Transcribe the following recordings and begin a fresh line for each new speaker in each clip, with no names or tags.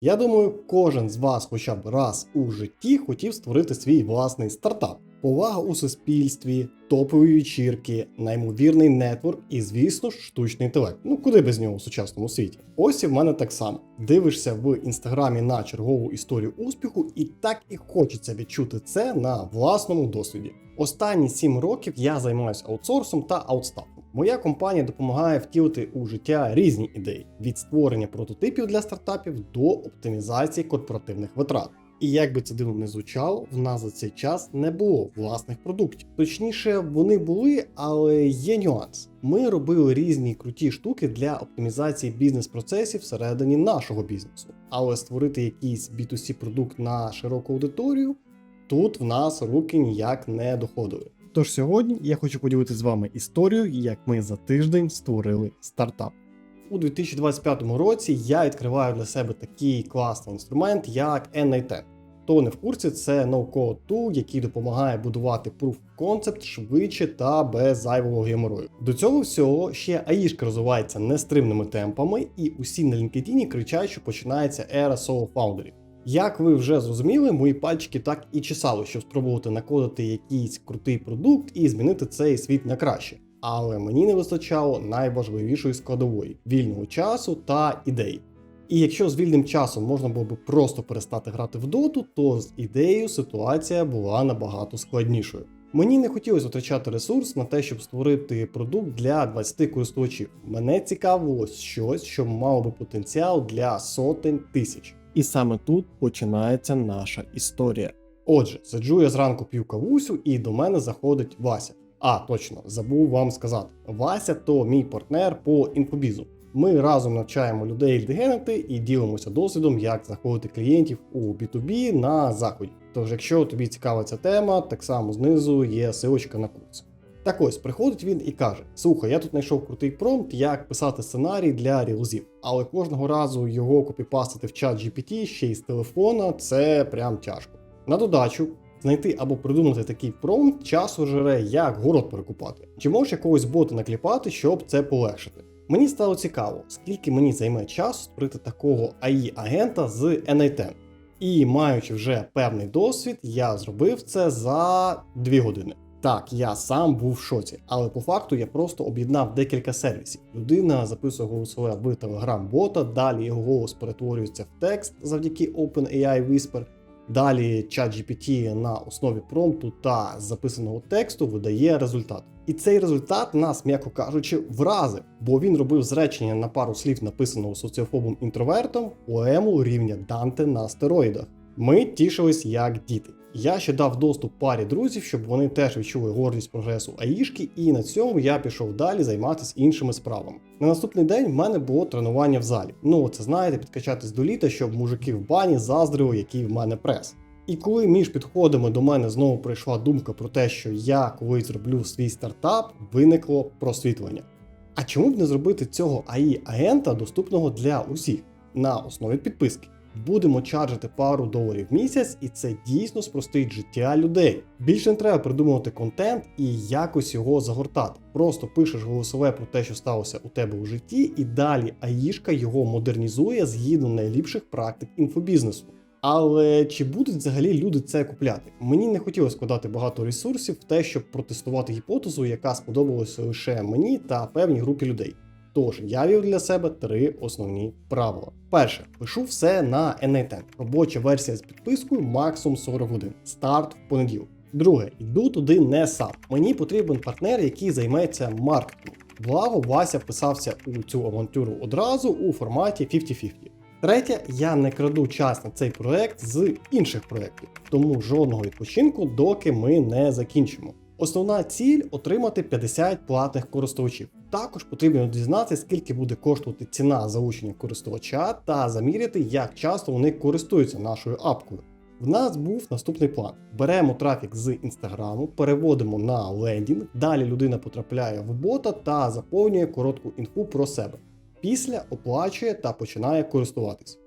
Я думаю, кожен з вас хоча б раз у житті хотів створити свій власний стартап. Повага у суспільстві, топові вечірки, неймовірний нетворк і, звісно ж, штучний інтелект. Ну куди без нього у сучасному світі? Ось і в мене так само. Дивишся в інстаграмі на чергову історію успіху, і так і хочеться відчути це на власному досвіді. Останні 7 років я займаюся аутсорсом та аутстафом. Моя компанія допомагає втілити у життя різні ідеї від створення прототипів для стартапів до оптимізації корпоративних витрат. І як би це дивно не звучало, в нас за цей час не було власних продуктів. Точніше, вони були, але є нюанс. Ми робили різні круті штуки для оптимізації бізнес-процесів всередині нашого бізнесу. Але створити якийсь B2C продукт на широку аудиторію тут в нас руки ніяк не доходили. Тож сьогодні я хочу поділитися з вами історією, як ми за тиждень створили стартап. У 2025 році я відкриваю для себе такий класний інструмент, як NA10. Хто не в курсі, це no-code tool, який допомагає будувати proof of concept швидше та без зайвого геморою. До цього всього ще аїшка розвивається нестримними темпами, і усі на LinkedIn кричать, що починається ера соло фаундерів. Як ви вже зрозуміли, мої пальчики так і чесали, щоб спробувати накодити якийсь крутий продукт і змінити цей світ на краще. Але мені не вистачало найважливішої складової вільного часу та ідей. І якщо з вільним часом можна було б просто перестати грати в доту, то з ідеєю ситуація була набагато складнішою. Мені не хотілося витрачати ресурс на те, щоб створити продукт для 20 користувачів. Мене цікавило щось, що мало би потенціал для сотень тисяч. І саме тут починається наша історія. Отже, сиджу я зранку п'ю кавусю, і до мене заходить Вася. А, точно, забув вам сказати. Вася то мій партнер по інфобізу. Ми разом навчаємо людей лідгенити і ділимося досвідом, як знаходити клієнтів у B2B на заході. Тож, якщо тобі цікава ця тема, так само знизу є силочка на курс. Так ось приходить він і каже: Слухай, я тут знайшов крутий промпт, як писати сценарій для рілзів, але кожного разу його копіпастити в чат GPT ще й з телефона це прям тяжко. На додачу, знайти або придумати такий промпт часу жере, як город перекупати. Чи можеш якогось бота накліпати, щоб це полегшити? Мені стало цікаво, скільки мені займе часу створити такого AI-агента з NA10. І маючи вже певний досвід, я зробив це за 2 години. Так, я сам був в шоці, але по факту я просто об'єднав декілька сервісів. Людина записує голосове в Telegram бота, далі його голос перетворюється в текст завдяки OpenAI Whisper. Далі ChatGPT на основі промпту та записаного тексту видає результат. І цей результат нас, м'яко кажучи, вразив, бо він робив зречення на пару слів, написаного соціофобом інтровертом, поему рівня Данте на стероїдах. Ми тішились як діти. Я ще дав доступ парі друзів, щоб вони теж відчули гордість прогресу Аїшки, і на цьому я пішов далі займатися іншими справами. На наступний день в мене було тренування в залі. Ну, це знаєте, підкачатись до літа, щоб мужики в бані заздрили, який в мене прес. І коли між підходами до мене знову прийшла думка про те, що я колись зроблю свій стартап, виникло просвітлення. А чому б не зробити цього ai агента доступного для усіх на основі підписки? Будемо чаржити пару доларів в місяць, і це дійсно спростить життя людей. Більше не треба придумувати контент і якось його загортати. Просто пишеш голосове про те, що сталося у тебе у житті, і далі аїшка його модернізує згідно найліпших практик інфобізнесу. Але чи будуть взагалі люди це купляти? Мені не хотілося складати багато ресурсів в те, щоб протестувати гіпотезу, яка сподобалася лише мені та певній групі людей. Тож я вів для себе три основні правила. Перше, пишу все на NA10. Робоча версія з підпискою максимум 40 годин. Старт в понеділок. Друге, йду туди не сам. Мені потрібен партнер, який займеться маркетингом. Благо, Вася вписався у цю авантюру одразу у форматі 50-50. Третє, я не краду час на цей проект з інших проєктів, тому жодного відпочинку, доки ми не закінчимо. Основна ціль отримати 50 платних користувачів. Також потрібно дізнатися, скільки буде коштувати ціна залучення користувача та заміряти, як часто вони користуються нашою апкою. В нас був наступний план: беремо трафік з інстаграму, переводимо на лендінг, далі людина потрапляє в бота та заповнює коротку інфу про себе. Після оплачує та починає користуватись.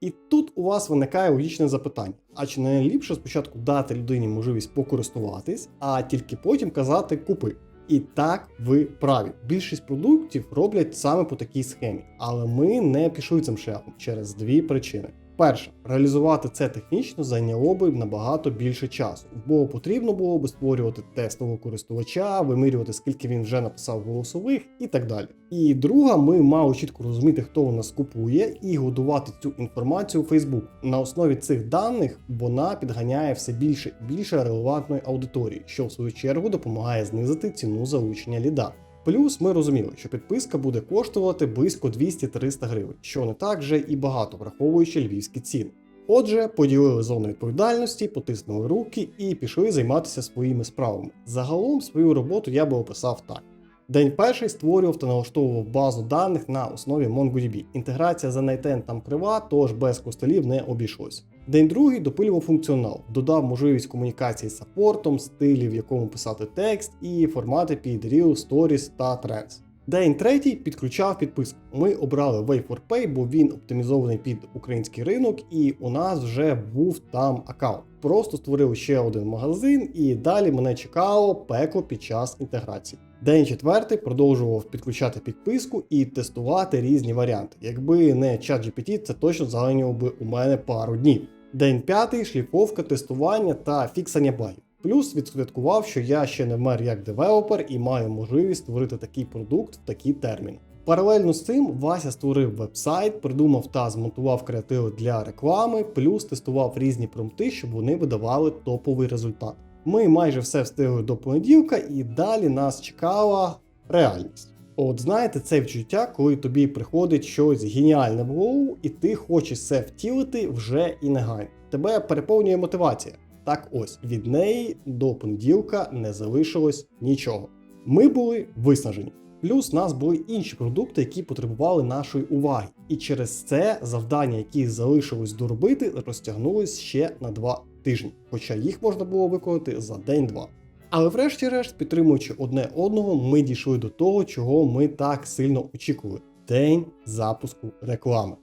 І тут у вас виникає логічне запитання: а чи не ліпше спочатку дати людині можливість покористуватись, а тільки потім казати купи? І так ви праві. Більшість продуктів роблять саме по такій схемі, але ми не пішли цим шляхом через дві причини. Перше, реалізувати це технічно зайняло би набагато більше часу, бо потрібно було би створювати тестового користувача, вимірювати, скільки він вже написав голосових і так далі. І друга, ми мали чітко розуміти, хто у нас купує, і годувати цю інформацію у Facebook. На основі цих даних вона підганяє все більше і більше релевантної аудиторії, що в свою чергу допомагає знизити ціну залучення ліда. Плюс ми розуміли, що підписка буде коштувати близько 200-300 гривень, що не так же і багато, враховуючи львівські ціни. Отже, поділили зону відповідальності, потиснули руки і пішли займатися своїми справами. Загалом свою роботу я би описав так. День перший створював та налаштовував базу даних на основі MongoDB. Інтеграція за Nightend там крива, тож без костелів не обійшлось. День другий допилював функціонал, додав можливість комунікації з саппортом, стилі, в якому писати текст, і формати під Reel, Stories та Trends. День третій підключав підписку. Ми обрали Wave4Pay, бо він оптимізований під український ринок, і у нас вже був там аккаунт. Просто створив ще один магазин, і далі мене чекало пекло під час інтеграції. День четвертий продовжував підключати підписку і тестувати різні варіанти. Якби не ChatGPT, це точно зайняло би у мене пару днів. День п'ятий шліфовка, тестування та фіксання багів. Плюс відсвяткував, що я ще не вмер як девелопер і маю можливість створити такий продукт в такі терміни. Паралельно з цим Вася створив веб-сайт, придумав та змонтував креативи для реклами, плюс тестував різні промпти, щоб вони видавали топовий результат. Ми майже все встигли до понеділка, і далі нас чекала реальність. От знаєте, це відчуття, коли тобі приходить щось геніальне в голову, і ти хочеш це втілити вже і негайно. Тебе переповнює мотивація. Так ось від неї до понеділка не залишилось нічого. Ми були виснажені. Плюс у нас були інші продукти, які потребували нашої уваги. І через це завдання, які залишилось доробити, розтягнулось ще на два тижні, хоча їх можна було виконати за день-два. Але врешті-решт, підтримуючи одне одного, ми дійшли до того, чого ми так сильно очікували: день запуску реклами.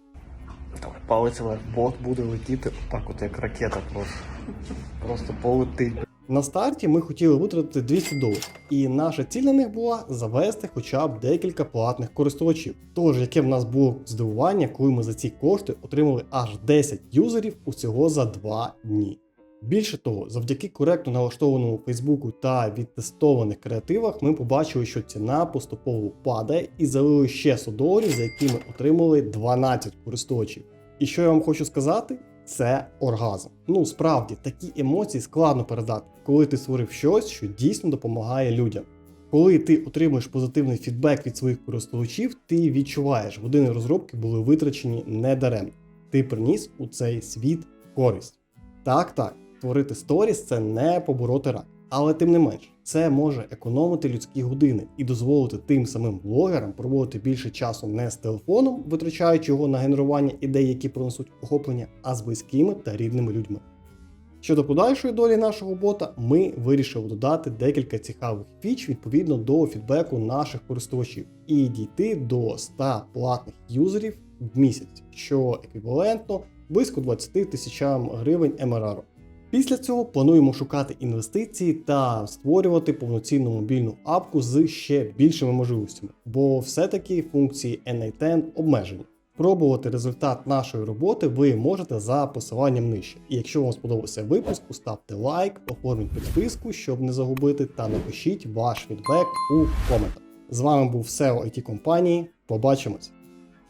Давай, палець бот буде летіти отак, от як ракета просто. Просто полетить.
На старті ми хотіли витратити 200 доларів, і наша ціль на них була завести хоча б декілька платних користувачів. Тож, яке в нас було здивування, коли ми за ці кошти отримали аж 10 юзерів усього за 2 дні. Більше того, завдяки коректно налаштованому Фейсбуку та відтестованих креативах, ми побачили, що ціна поступово падає і залили ще 100 доларів, за які ми отримали 12 користувачів. І що я вам хочу сказати? Це оргазм. Ну справді такі емоції складно передати, коли ти створив щось, що дійсно допомагає людям. Коли ти отримуєш позитивний фідбек від своїх користувачів, ти відчуваєш, години розробки були витрачені недаремно. Ти приніс у цей світ користь. Так, так, створити сторіс це не побороти рак. Але тим не менш, це може економити людські години і дозволити тим самим блогерам проводити більше часу не з телефоном, витрачаючи його на генерування ідей, які принесуть охоплення, а з близькими та рідними людьми. Щодо подальшої долі нашого бота, ми вирішили додати декілька цікавих фіч відповідно до фідбеку наших користувачів і дійти до 100 платних юзерів в місяць, що еквівалентно близько 20 тисячам гривень МРР. Після цього плануємо шукати інвестиції та створювати повноцінну мобільну апку з ще більшими можливостями, бо все-таки функції N10 обмежені. Пробувати результат нашої роботи ви можете за посиланням нижче. І якщо вам сподобався випуск, поставте лайк, оформіть підписку, щоб не загубити, та напишіть ваш фідбек у коментах. З вами був SEO IT компанії. Побачимось!